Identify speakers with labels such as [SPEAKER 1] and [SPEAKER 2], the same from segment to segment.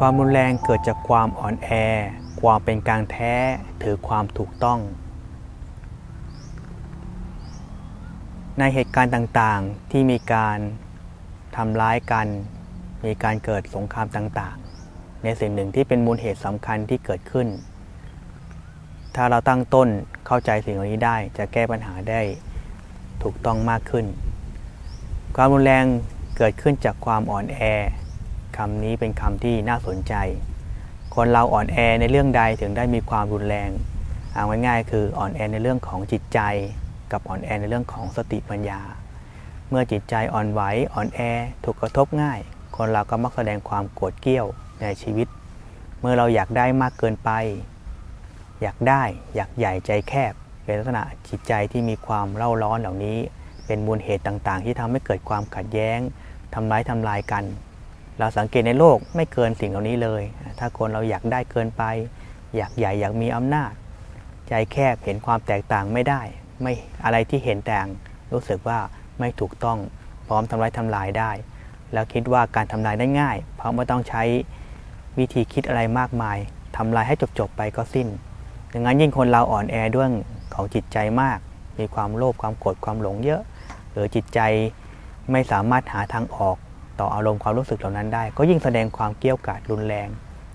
[SPEAKER 1] ความรุนแรงเกิดจากความอ่อนแอ ความเป็นกลางแท้ ถือความถูกต้อง ในเหตุการณ์ต่างๆที่มีการทำร้ายกัน มีการเกิดสงครามต่างๆ ในสิ่งหนึ่งที่เป็นมูลเหตุสำคัญที่เกิดขึ้น ถ้าเราตั้งต้นเข้าใจสิ่งเหล่านี้ได้จะแก้ปัญหาได้ถูกต้องมากขึ้น ความรุนแรงเกิดขึ้นจากความอ่อนแอ คำนี้เป็นคำที่น่าสนใจ คนเราอ่อนแอในเรื่องใดถึงได้มีความรุนแรงเอาง่ายๆคืออ่อนแอในเรื่องของจิตใจ กับอ่อนแอในเรื่องของสติปัญญา เมื่อจิตใจอ่อนไหวอ่อนแอถูกกระทบง่าย คนเราก็มักแสดงความโกรธเกรี้ยวในชีวิต เมื่อเราอยากได้มากเกินไป อยากได้อยากใหญ่ใจแคบ เป็นลักษณะจิตใจที่มีความเล่าร้อนเหล่านี้ เป็นมูลเหตุต่างๆ ที่ทำให้เกิดความขัดแย้งทำร้ายทำลายกัน เราสังเกตในโลกไม่เกินสิ่งเหล่านี้เลย ถ้าคนเราอยากได้เกินไป อยากใหญ่อยากมีอำนาจ ใจแคบเห็นความแตกต่างไม่ได้ ไม่อะไรที่เห็นต่างรู้สึกว่าไม่ถูกต้องพร้อมทำร้ายทำลายได้ แล้วคิดว่าการทำลายได้ง่าย เพราะไม่ต้องใช้วิธีคิดอะไรมากมายทำลายให้จบๆไปก็สิ้นดังนั้นยิ่งคนเราอ่อนแอด้วยของจิตใจมาก มีความโลภความโกรธความหลงเยอะ หรือจิตใจไม่สามารถหาทางออก ต่ออารมณ์ความรู้สึกเหล่านั้นได้ ก็ยิ่งแสดงความเกรี้ยวกาดรุนแรง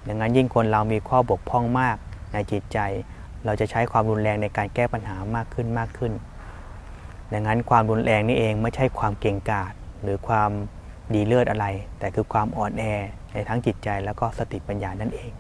[SPEAKER 1] ดังนั้นยิ่งคนเรามีข้อบกพร่องมากในจิตใจ เราจะใช้ความรุนแรงในการแก้ปัญหามากขึ้นมากขึ้น ดังนั้นความรุนแรงนี่เองไม่ใช่ความเก่งกาจหรือความดีเลิศอะไร แต่คือความอ่อนแอในทั้งจิตใจแล้วก็สติปัญญานั่นเอง